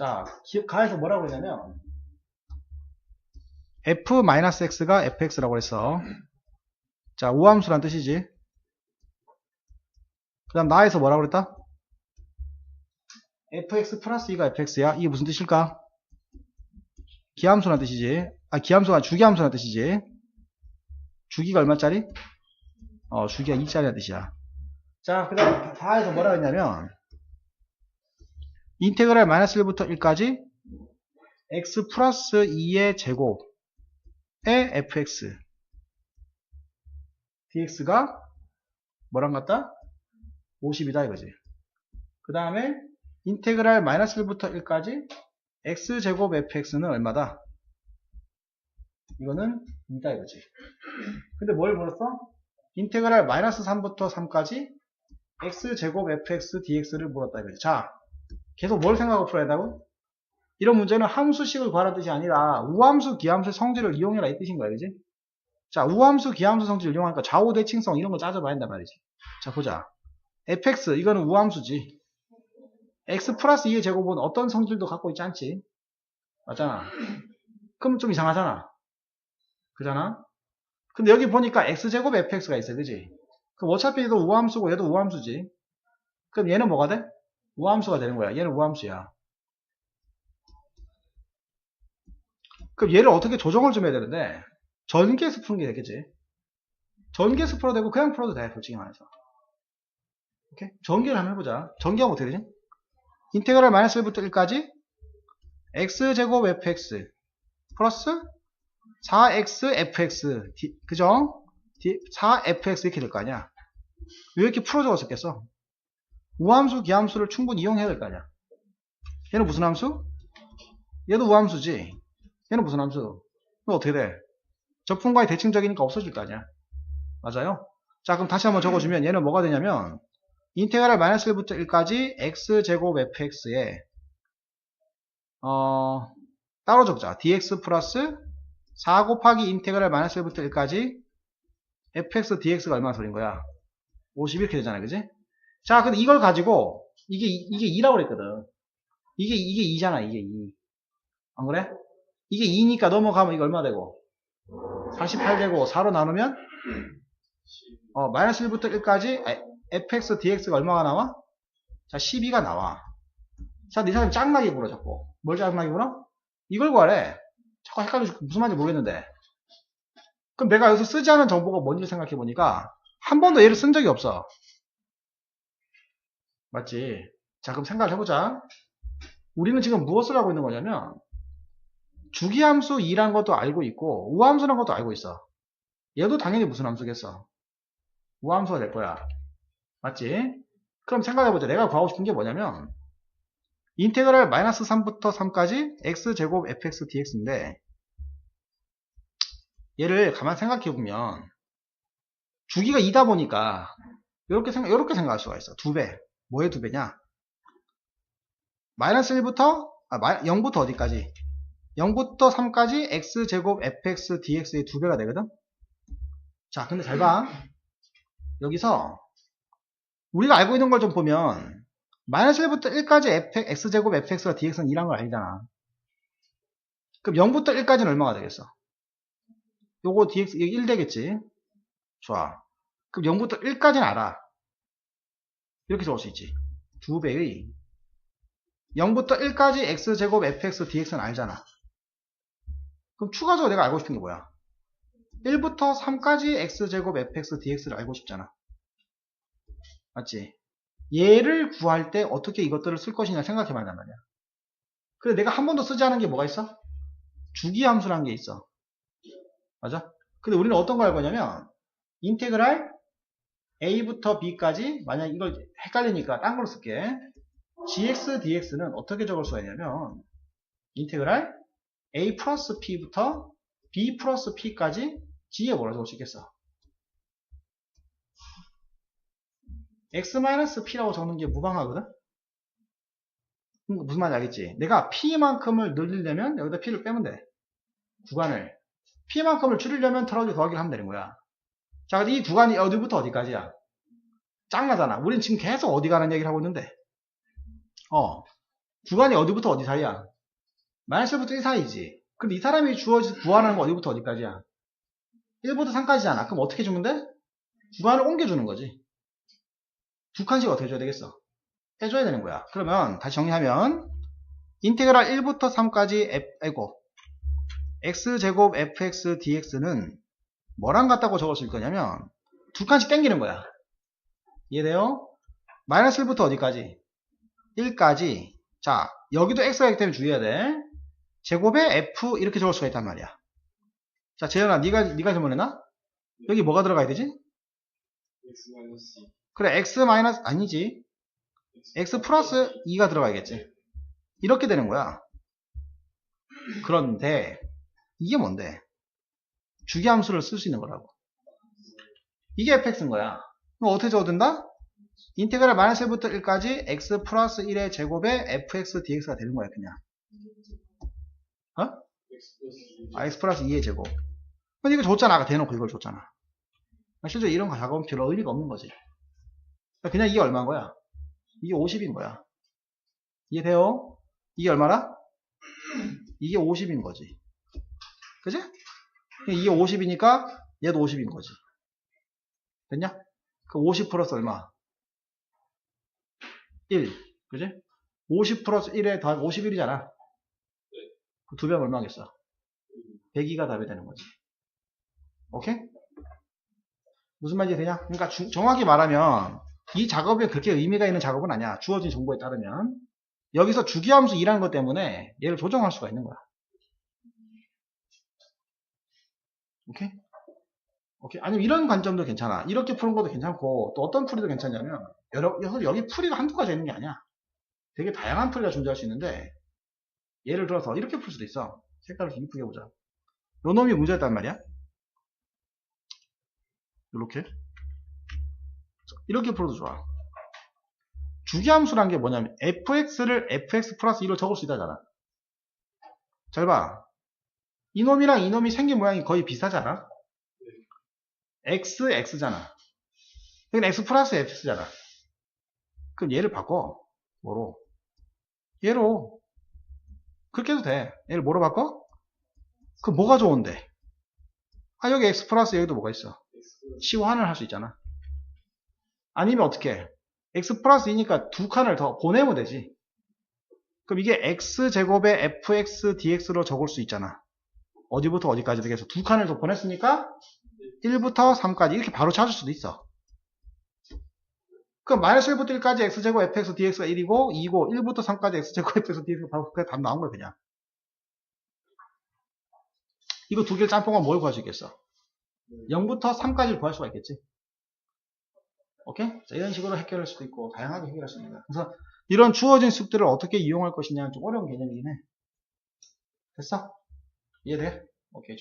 자, 기- 가에서 뭐라고 했냐면 f-x가 fx라고 했어. 자, 우함수란 뜻이지. 그 다음 나에서 뭐라고 그랬다? fx 플러스 2가 fx야. 이게 무슨 뜻일까? 기함수란 뜻이지. 아, 기함수가 주기함수란 뜻이지. 주기가 얼마짜리? 어, 주기가 2짜리란 뜻이야. 자, 그 다음 4에서 뭐라고 했냐면 인테그랄 마이너스 1부터 1까지 x 플러스 2의 제곱의 fx dx가 뭐랑 같다? 50이다 이거지. 그 다음에 인테그랄 마이너스 1부터 1까지 x제곱 fx는 얼마다? 이거는 2다 이거지. 근데 뭘 물었어? 인테그랄 마이너스 3부터 3까지 x제곱 fx dx를 물었다 이거지. 자, 계속 뭘 생각하고 풀어야 한다고? 이런 문제는 함수식을 구하라는 뜻이 아니라 우함수, 기함수의 성질을 이용해라 이 뜻인 거야, 그지? 자, 우함수, 기함수 성질을 이용하니까 좌우 대칭성 이런 걸 따져봐야 한단 말이지. 자, 보자. fx, 이거는 우함수지. x 플러스 2의 제곱은 어떤 성질도 갖고 있지 않지? 맞잖아. 그럼 좀 이상하잖아. 그잖아? 근데 여기 보니까 x제곱 fx가 있어, 그지? 그럼 어차피 얘도 우함수고 얘도 우함수지. 그럼 얘는 뭐가 돼? 우함수가 되는 거야. 얘는 우함수야. 그럼 얘를 어떻게 조정을 좀 해야 되는데 전개해서 푸는 게 되겠지. 전개해서 풀어도 되고 그냥 풀어도 돼. 솔직히 말해서. 오케이? 전개를 한번 해보자. 전개하면 어떻게 되지? 인테그랄 마이너스 1부터 1까지 x제곱 fx 플러스 4x fx 디- 그죠? 디- 4fx 이렇게 될 거 아니야. 왜 이렇게 풀어 적었었겠어? 우함수, 기함수를 충분히 이용해야 될 거 아니야. 얘는 무슨 함수? 얘도 우함수지. 얘는 무슨 함수? 그럼 어떻게 돼? 적분과의 대칭적이니까 없어질 거 아니야. 맞아요? 자, 그럼 다시 한번 적어주면 얘는 뭐가 되냐면 인테그랄 마이너스 1부터 1까지 x제곱 fx에 어, 따로 적자. dx 플러스 4 곱하기 인테그랄 마이너스 1부터 1까지 fx dx가 얼마나 소린 거야? 50 이렇게 되잖아요. 그지? 자, 근데 이걸 가지고 이게 이게 2라고 그랬거든. 이게 이게 2잖아. 이게 2. 안 그래? 이게 2니까 넘어가면 이거 얼마 되고? 48 되고 4로 나누면 어, 마이너스 1부터 1까지 fx dx가 얼마가 나와? 자, 12가 나와. 자, 네 사람이 짱나게 물어 자꾸. 뭘 짱나게 물어? 이걸 구하래. 자꾸 헷갈려 무슨 말인지 모르겠는데. 그럼 내가 여기서 쓰지 않은 정보가 뭔지 생각해 보니까 한 번도 얘를 쓴 적이 없어. 맞지? 자, 그럼 생각을 해보자. 우리는 지금 무엇을 하고 있는 거냐면, 주기함수 2란 것도 알고 있고, 우함수란 것도 알고 있어. 얘도 당연히 무슨 함수겠어? 우함수가 될 거야. 맞지? 그럼 생각해보자. 내가 구하고 싶은 게 뭐냐면, 인테그랄 마이너스 3부터 3까지 x제곱 fx dx인데, 얘를 가만 생각해보면, 주기가 2다 보니까, 이렇게 생각, 생각할 수가 있어. 두 배. 뭐의 두 배냐? 마이너스 1부터, 아, 0부터 어디까지? 0부터 3까지 x제곱 fx dx의 두 배가 되거든? 자, 근데 잘 봐. 여기서, 우리가 알고 있는 걸 좀 보면, 마이너스 1부터 1까지 f, x제곱 fx가 dx는 2란 걸 알잖아. 그럼 0부터 1까지는 얼마가 되겠어? 요거 dx, 이게 1 되겠지? 좋아. 그럼 0부터 1까지는 알아. 이렇게 적을 수 있지. 두 배의 0부터 1까지 x제곱 fx dx는 알잖아. 그럼 추가적으로 내가 알고 싶은 게 뭐야? 1부터 3까지 x제곱 fx dx를 알고 싶잖아. 맞지? 얘를 구할 때 어떻게 이것들을 쓸 것이냐 생각해 봐야 한단 말이야. 근데 내가 한 번도 쓰지 않은 게 뭐가 있어? 주기 함수라는 게 있어. 맞아? 근데 우리는 어떤 걸 할 거냐면 인테그랄 a부터 b까지 만약 이걸 헷갈리니까 딴 걸로 쓸게. Gx dx는 어떻게 적을 수가 있냐면 인테그랄 a 플러스 p부터 b 플러스 p까지 g에 뭐라 적을 수 있겠어? X 마이너스 p라고 적는 게 무방하거든? 무슨 말인지 알겠지? 내가 p만큼을 늘리려면 여기다 p를 빼면 돼. 구간을. P만큼을 줄이려면 털어기 더하기를 하면 되는 거야 자, 근데 이 구간이 어디부터 어디까지야? 짱나잖아. 우린 지금 계속 어디 가는 얘기를 하고 있는데. 어. 구간이 어디부터 어디 사이야? 마이너스 1부터 1 사이지. 그럼 이 사람이 주어진 구하는 거 어디부터 어디까지야? 1부터 3까지잖아. 그럼 어떻게 돼? 구간을 옮겨주는 거지. 두 칸씩 어떻게 줘야 되겠어? 해줘야 되는 거야. 그러면 다시 정리하면 인테그랄 1부터 3까지 f, 아이고 x제곱 fx dx는 뭐랑 같다고 적을 수 있거냐면 두 칸씩 땡기는 거야. 이해돼요? 마이너스 1부터 어디까지? 1까지. 자, 여기도 x가 있기 때문에 주의해야 돼. 제곱에 f 이렇게 적을 수가 있단 말이야. 자, 재현아, 네가 네가 질문했나? 여기 뭐가 들어가야 되지? 그래, x 마이너스 아니지. x 플러스 2가 들어가야겠지. 이렇게 되는 거야. 그런데 이게 뭔데? 주기함수를 쓸 수 있는 거라고. 이게 fx인 거야. 그럼 어떻게 적어야 된다? 인테그랄 마이너스 1부터 1까지 x 플러스 1의 제곱에 fx dx가 되는 거야, 그냥. 2 아, x 플러스 2의 제곱. 근데 이거 줬잖아. 아까 대놓고 이걸 줬잖아. 실제 이런 거 작업은 별로 의미가 없는 거지. 그러니까 그냥 이게 얼마인 거야? 이게 50인 거야. 이해돼요? 이게 얼마라? 이게 50인 거지. 그지? 이게 50이니까 얘도 50인 거지. 됐냐? 그 50 플러스 얼마? 1. 그지? 50 플러스 1에 더하면 51이잖아. 그 두 배면 얼마겠어? 102가 답이 되는 거지. 오케이? 무슨 말인지 되냐? 그러니까 주- 정확히 말하면 이 작업이 그렇게 의미가 있는 작업은 아니야. 주어진 정보에 따르면. 여기서 주기함수 일하는 것 때문에 얘를 조정할 수가 있는 거야. 오케이? 오케이? 아니면 이런 관점도 괜찮아. 이렇게 푸는 것도 괜찮고 또 어떤 풀이도 괜찮냐면 여러, 여기- 풀이가 한두 가지 있는 게 아니야. 되게 다양한 풀이가 존재할 수 있는데 예를 들어서 이렇게 풀 수도 있어. 색깔을 좀 이쁘게 보자. 요 놈이 문제였단 말이야. 이렇게. 이렇게 풀어도 좋아. 주기함수란 게 뭐냐면 fx를 fx 플러스 2로 적을 수 있다잖아. 잘 봐. 이놈이랑 이놈이 생긴 모양이 거의 비슷하잖아. x, x잖아. 여기는 x 플러스 x잖아. 그럼 얘를 바꿔. 뭐로? 얘로. 그렇게 해도 돼. 얘를 뭐로 바꿔? 그 뭐가 좋은데? 아 여기 x 플러스 여기도 뭐가 있어? 치환을 할 수 있잖아. 아니면 어떻게? x 플러스 2니까 두 칸을 더 보내면 되지. 그럼 이게 x제곱에 fx dx로 적을 수 있잖아. 어디부터 어디까지 되겠어? 두 칸을 더 보냈으니까 1부터 3까지 이렇게 바로 찾을 수도 있어. 그럼 마이너스 1부터 1까지 x제곱 fx dx가 1이고 2고 1부터 3까지 x제곱 fx dx가 바로 그게 답 나온 거야 그냥. 이거 두 개를 짬뽕하면 뭘 구할 수 있겠어? 0부터 3까지를 구할 수가 있겠지. 오케이? 자, 이런 식으로 해결할 수도 있고, 다양하게 해결할 수 있습니다. 그래서 이런 주어진 습들을 어떻게 이용할 것이냐는 좀 어려운 개념이긴 해. 됐어? 이해돼? 오케이.